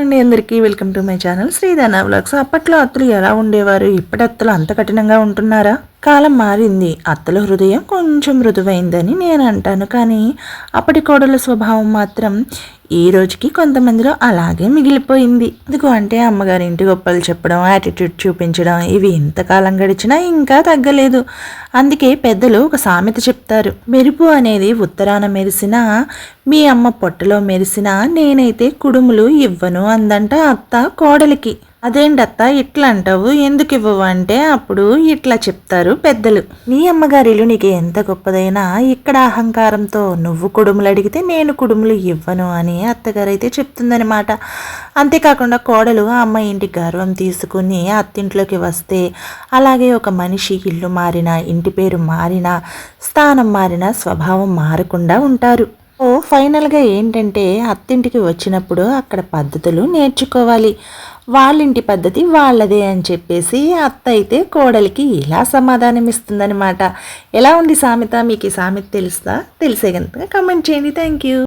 అండి అందరికీ. Welcome to my channel Sridhana vlogs. అప్పట్లో అత్తలు ఎలా ఉండేవారు? ఇప్పటి అత్తలు అంత కఠినంగా ఉంటున్నారా? కాలం మారింది. అత్తల హృదయం కొంచెం మృదువైందని నేను అంటాను. కానీ అప్పటి కోడల స్వభావం మాత్రం ఈ రోజుకి కొంతమందిలో అలాగే మిగిలిపోయింది. ఎందుకు అంటే అమ్మగారి ఇంటి గొప్పలు చెప్పడం యాటిట్యూడ్ చూపించడం ఇవి ఇంతకాలం గడిచినా ఇంకా తగ్గలేదు. అందుకే పెద్దలు ఒక సామెత చెప్తారు. మెరుపు అనేది ఉత్తరాన మెరిసినా మీ అమ్మ పొట్టలో మెరిసినా నేనైతే కుడుములు ఇవ్వను అందంట అత్త కోడలికి. అదేంటత్త ఇట్లా అంటావు ఎందుకు ఇవ్వవు అంటే అప్పుడు ఇట్లా చెప్తారు పెద్దలు. నీ అమ్మగారిలు నీకు ఎంత గొప్పదైనా ఇక్కడ అహంకారంతో నువ్వు కుడుములు అడిగితే నేను కుడుములు ఇవ్వను అని అత్తగారు అయితే చెప్తుందనమాట అంతేకాకుండా కోడలు ఆ అమ్మ ఇంటి గర్వం తీసుకుని అత్తింట్లోకి వస్తే అలాగే ఒక మనిషి ఇల్లు మారినా ఇంటి పేరు మారినా స్థానం మారినా స్వభావం మారకుండా ఉంటారు. ఓ ఫైనల్గా ఏంటంటే అత్తింటికి వచ్చినప్పుడు అక్కడ పద్ధతులు నేర్చుకోవాలి. వాళ్ళింటి పద్ధతి వాళ్ళదే అని చెప్పేసి అత్త అయితే కోడలికి ఇలా సమాధానం ఇస్తుందనమాట ఎలా ఉంది సామెత? మీకు ఈ సామెత తెలుస్తా తెలిసే కనుక కమెంట్ చేయండి. Thank you